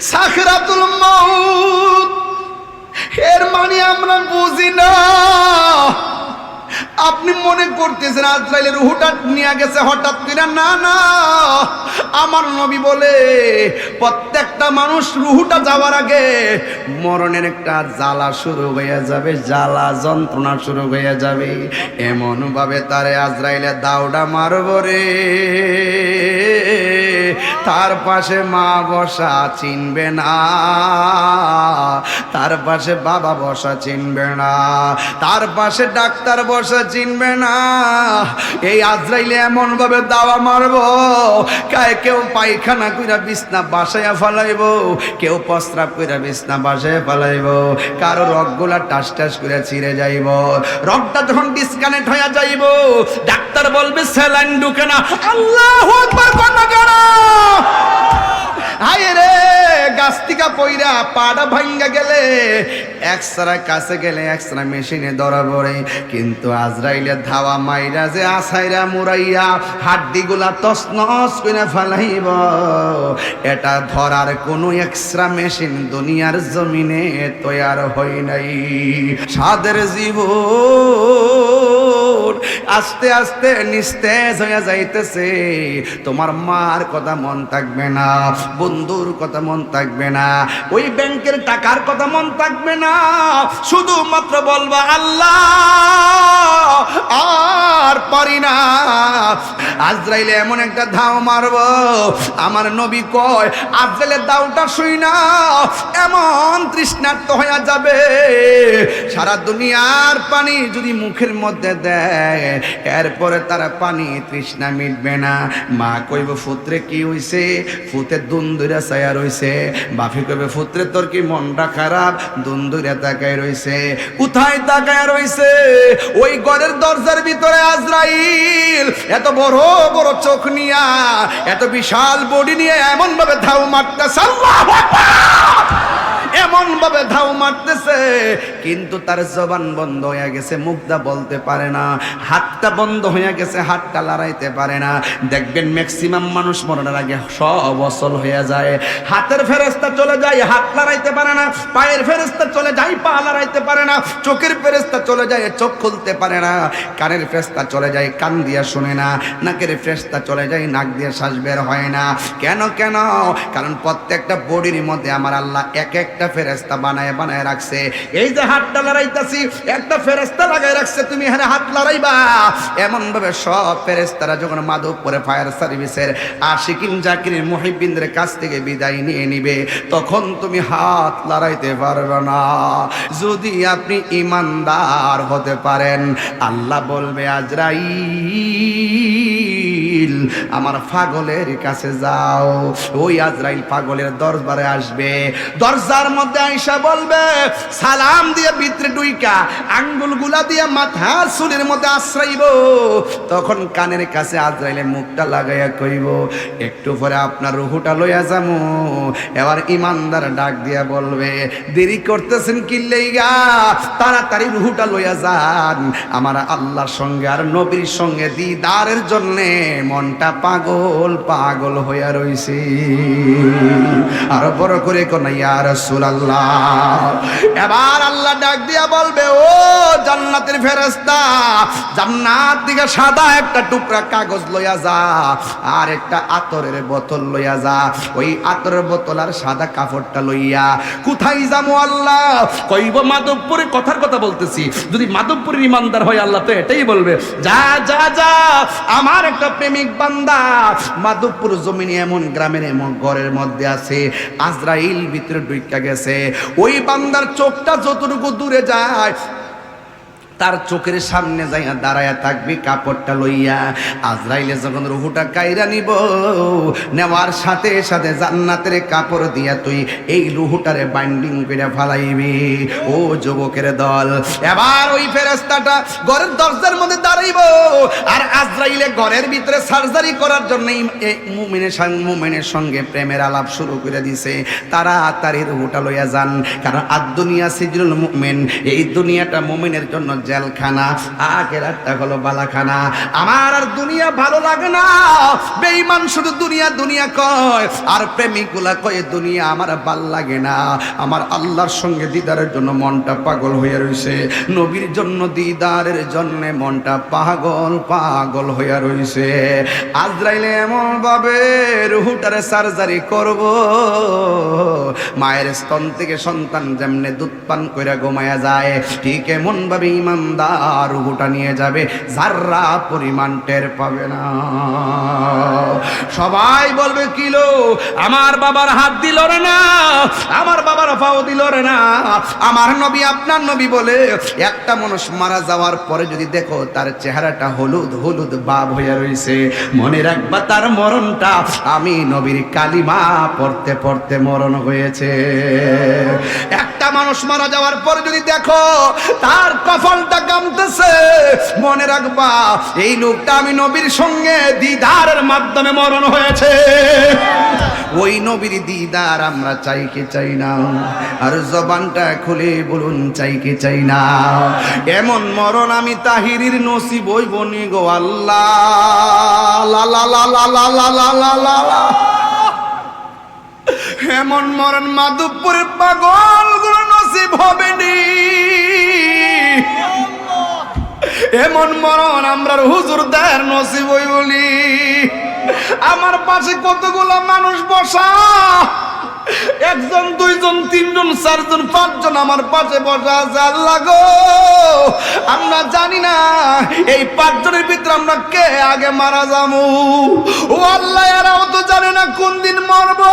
সাখরাতুল মাউত। এর মানে আমরা বুঝি না। আপনি মনে করতেছেন আজরাইলের হুটাট নিয়ে গেছে হঠাৎ কিনা? না না। আমার নবী বলে, প্রত্যেকটা মানুষ রুহুটা যাওয়ার আগে মরণের একটা জ্বালা শুরু হয়ে যাবে, জ্বালা যন্ত্রণা শুরু হয়ে যাবে। এমন ভাবে তারে আজরাইলে দাউডা মারব রে। তার পাশে মা বসা চিনবে না। তার পাশে বাবা বসা চিনবে না। তার পাশে ডাক্তার বসা চিনবে না। এই আজরাইলে এমন ভাবে দাওয়া মারবো কায় কেউ পায়খানা কইরা বিছনা বাসায় ফেলাইব, কেউ প্রস্রাব কইরা বিছনা বাসায় ফেলাইব, কারও রগগুলা টাস টাস করে ছিঁড়ে যাইব, রগটা যখন ডিসকানেক্ট হয়ে যাইব, ডাক্তার বলবে, স্যালাইন ঢুকে না। আল্লাহ একবার কন্যা পাড়া ভাঙ্গা গেলে, একসারা কাছে গেলে একসারা মেশিনে ধরা পড়ে। কিন্তু আজরাইলে ধাওয়া মাইরা যে আসাইরা মুরাইয়া, হাড্ডিগুলা তসনস করে ফেলাইব। এটা ধরার কোনো এক্সরা মেশিন দুনিয়ার জমিনে তৈয়ার হয় নাই। সাদের জীবন আস্তে আস্তে নিস্তেজ হয়ে যাইতেছে। তোমার মার কথা মন থাকবে না, বন্ধুর কথা মন থাকবে না, ওই ব্যাংকের টাকার কথা মন থাকবে না। শুধুমাত্র বলবা, আল্লাহ আর পারি না। আজরাইলে এমন একটা ধাও মারব। আমার নবী কয় আজরাইলের দাওটা শুই না, এমন তৃষ্ণার্ত হয়ে যাবে। সারা দুনিয়ার পানি যদি মুখের মধ্যে দেয়, এরপরে তারা পানি তৃষ্ণা মিটবে না। মা কইব, ফুত্রে কি হইছে? ফুতে দুন্দুরা ছায়া রইছে। বাফি কইবে, ফুত্রে তোর কি মনটা খারাপ? দুন্দুরা তাকায় রইছে। কোথায় তাকায় রইছে? ওই ঘরের দরজার ভিতরে এত বড় বড় চোখ নিয়া, এত বিশাল বডি নিয়ে এমন ভাবে ধাউ মারতেছে, আল্লাহু আকবার! এমন ভাবে ধাও মারতেছে, কিন্তু তার জবান বন্ধ হয়ে গেছে, মুখটা বলতে পারে না, হাতটা বন্ধ হয়ে গেছে, হাতটা লড়াইতে পারে না। দেখবেন ম্যাক্সিমাম মানুষ মরণের আগে সব অসল হয়ে যায়। হাতের ফেরেস্তা চলে যায়, হাত লড়াইতে পারে না, পায়ের ফেরেস্তা চলে যায়, পা লড়াইতে পারে না, চোখের ফেরেস্তা চলে যায়, চোখ খুলতে পারে না, কানের ফেরেস্তা চলে যায়, কান দিয়া শুনে না, নাকের ফেরেস্তা চলে যায়, নাক দিয়ে শ্বাস বের হয় না। কেন কেন? কারণ প্রত্যেকটা বডির মধ্যে আমার আল্লাহ এক একটা ফেরেস্তা বানায় বানায় রাখছে। এই যে হাতটা লড়াইতাছি, একটা ফেরেস্তা লাগাই রাখছে, তুমি এখানে হাত লড়াইবা। এমন ভাবে সব ফেরেস্তারা যখন মাধবপুরে ফায়ার সার্ভিসের আশিকিন জাকির মুহিবিনদের কাছ থেকে বিদায় নিয়ে নিবে, তখন তুমি হাত লড়াইতে পারবে না। যদি আপনি ইমানদার হতে পারেন, আল্লাহ বলবে আজরাইল আমার পাগলের কাছে যাও। ওই আজরাইল পাগলের দরবারে আসবে। দরজার মধ্যে আইসা বলবে, সালাম দিয়ে ভিতরে ডুইকা আঙ্গুলগুলা দিয়ে মাথা চুলের মধ্যে আশ্রাইব। তখন কানের কাছে আজরাইলে মুখটা লাগাইয়া কইব, একটু পরে আপনার রুহুটা লইয়া যামু। এবার ইমানদার ডাক দিয়া বলবে, দেরি করতেছেন কিল্লেইগা তাড়াতাড়ি রুহুটা লইয়া যান। আমার আল্লাহর সঙ্গে আর নবীর সঙ্গে দিদারের জন্যে মনটা পাগল পাগল হইয়া রইছে। আর বড় করে কোন ইয়ার সুলাল্লাহ এবার আল্লাহ ডাক দিয়া বলবে, ও ফেরেস্তা জান্নাত দিকে সাদা একটা টুকরা কাগজ লইয়া যা, আর একটা আতরের বোতল লইয়া যা। ওই আতরের বোতল আর সাদা কাপড়টা লইয়া, কোথায় যাব আল্লাহ? কইব, মাধবপুরে কথার কথা বলতেছি। যদি মাধবপুরের ইমানদার হয়, আল্লাহ তো এটাই বলবে। যা যা যা, আমার একটা প্রেমিক বান্দা, মাধবপুর জমিনে এমন গ্রামের এমন ঘরের মধ্যে আছে, আজরাইল ভিতরে ঢুইকা গেছে। ওই বান্দার চোখটা যতটুকু দূরে যায় তার চোখের সামনে যাইয়া দাঁড়ায়া থাকবি, কাপড়টা লইয়া। আজরাইলে যখন রুহুটা কাইরা নিব, নেওয়ার সাথে সাথে জান্নাতের কাপড় দিয়া তুই এই রুহুটারে বাইন্ডিং করে ফালাইবি। ও যুবকের দল, এবার ওই ফেরেস্তাটা ঘরের দরজার মধ্যে দাঁড়াইব। আর আজরাইলে ঘরের ভিতরে সার্জারি করার জন্য মুমিনের সঙ্গে মুমিনের সঙ্গে প্রেমের আলাপ শুরু করে দিছে। তারা তাড়াতাড়ি রুহুটা লইয়া যান, কারণ আর দুনিয়া সিজরুল মুমিন, এই দুনিয়াটা মুমিনের জন্য জেলখানা, আখেরাতটা হলো বালাখানা। আমার আর দুনিয়া ভালো লাগে না। বেঈমান শুধু দুনিয়া দুনিয়া কয়, আর প্রেমিকুলা কয়, দুনিয়া আমার ভালো লাগে না। আমার আল্লাহর সঙ্গে দিদারের জন্য মনটা পাগল হয়ে রইছে। নবীর জন্য দিদারের জন্য মনটা পাগল পাগল হইয়া রইছে। আজরাইলে এমন ভাবে রুহুটারে সার্জারি করব। মায়ের স্তন থেকে সন্তান যেমনে দুধ পান কইরা ঘুমায়া যায়, ঠিক এমন ভাবে ইমানদার রুহুটা নিয়ে যাবে, যার্রা পরিমাণ টের পাবে না। সবাই বলবে কিলো আমার বাবার হাত দিল রে না, আমার বাবার পাও দিল রে না। আমার নবী, আপনার নবী বলে, একটা মানুষ মারা যাওয়ার পরে যদি দেখো তার চেহারাটা হলুদ হলুদ বাব হয়ে রয়েছে মনে রাখবা তার মরণটা, আমি নবীর কালিমা পড়তে পড়তে মরণ হয়েছে। একটা মানুষ মারা যাওয়ার পরে যদি দেখো তার কফলটা কামতেছে মনে রাখবা এই লোকটা আমি নবীর সঙ্গে দিদারের মাধ্যমে মরণ হয়েছে ওই নবীর দিদার আমরা চাই কি চাই না আর জবানটা খুলে বলুন চাই কি চাই না এমন মরণ আমি তাহিরির নসিব হইব নি গো আল্লাহ লা লা লা লা লা লা লা লা। এমন মরণ মাধবপুরের পাগলগুলো নসিব হবে নি এমন মরণ আমরা হুজুর দেয় নসিব হই বলি। আমার পাশে কতগুলো মানুষ বসা? একজন, দুইজন, তিনজন, চারজন, পাঁচজন আমার পাশে বসা আছে। আল্লাহ গো, আমরা জানি না এই পাঁচজনের ভিতরে আমরা কে আগে মারা যাব? ও আল্লাহ, এরাও তো জানে না কোন দিন মরবো।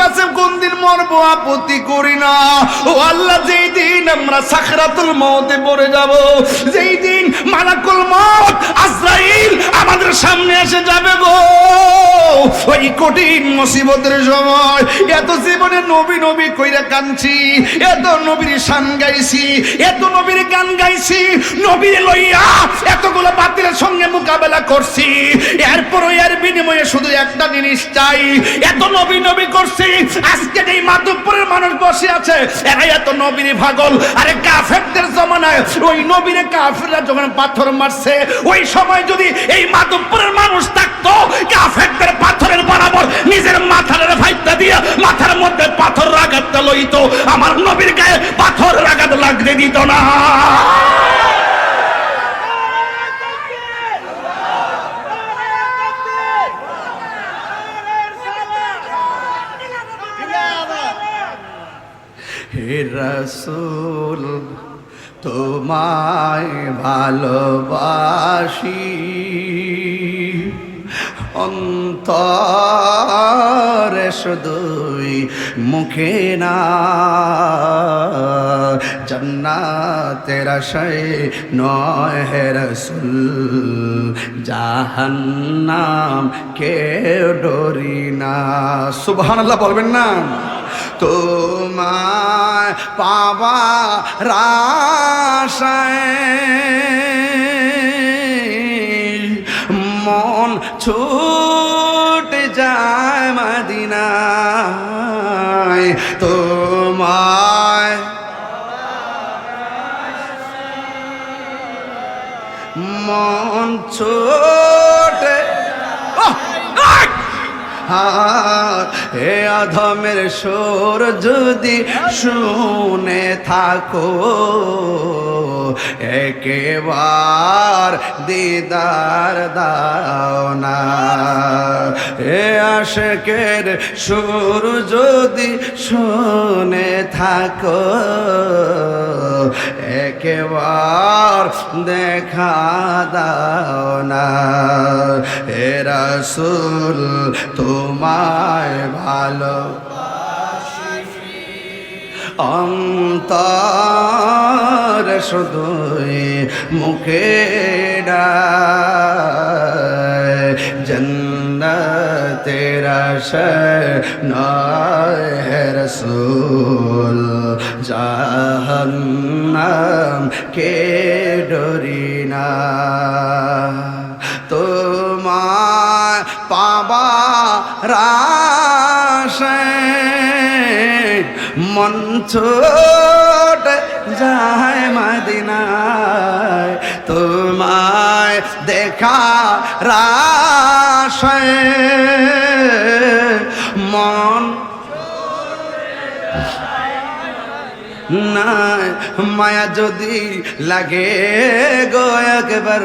কাছে কোন দিন মরবো আপত্তি করি না। ও আল্লাহ, যেই দিন আমরা সাখরাতুল মতে পড়ে যাব, যেই দিন মালাকুল মত আজরাইল আমাদের সামনে এসে যাবে গো। ওই কঠিন মুসিবতের সময় এত জীবনে নবী নবী কইরা এত নবীর শান গাইছি, এত নবীর গান গাইছি, নবীর লইয়া এতগুলো বাতিলের সঙ্গে মোকাবেলা করছি। এরপর এর বিনিময়ে শুধু একটা জিনিস চাই, এত নবী নবী করছি আজকে এই মাধবপুরের মানুষ বসে আছে। এরা এত নবীর ভাগল আরে কাফেরদের জমানায় ওই নবীর কাফেররা যখন পাথর মারছে, ওই সময় যদি এই মাধবপুরের মানুষ থাকতো, কাফেরদের পাথরের বরাবর নিজের মাথার ফাইটটা দিয়ে মাথার মধ্যে পাথর রাগাত লইতো। আমার নবীর গায়ে পাথর রাগাত লাগতে দিত না। রসুল, তোমায় ভালোবাসি। অন্তরে শুধুই মুখে না, জন্নাতের আশায় নয় হে রসুল, জাহান্নাম কে ডরি না। সুবহানাল্লাহ বলবেন না। তোমায় পাবা রাশায়। মন ছুটে যায় মদিনায়। তোমায় মন ছোটে হে অধমের সুর যদি শুনে থাকো, একেবার দিদার দাও না। হে আশেকের সুর যদি শুনে থাকো, একেবার দেখা দাও না। হে রসুল তোমায় ভালো অন্তর শুধুই মুখে জন্নতের নয় হে রসুল, জাহান্নাম কে ডরি না। তোমার পাবা রাশে মন ছোট যায় মদিনায়। তোমায় দেখা রাশায় মায়া যদি লাগে গো একবার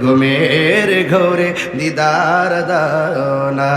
ঘুমের ঘরে দিদার দাও না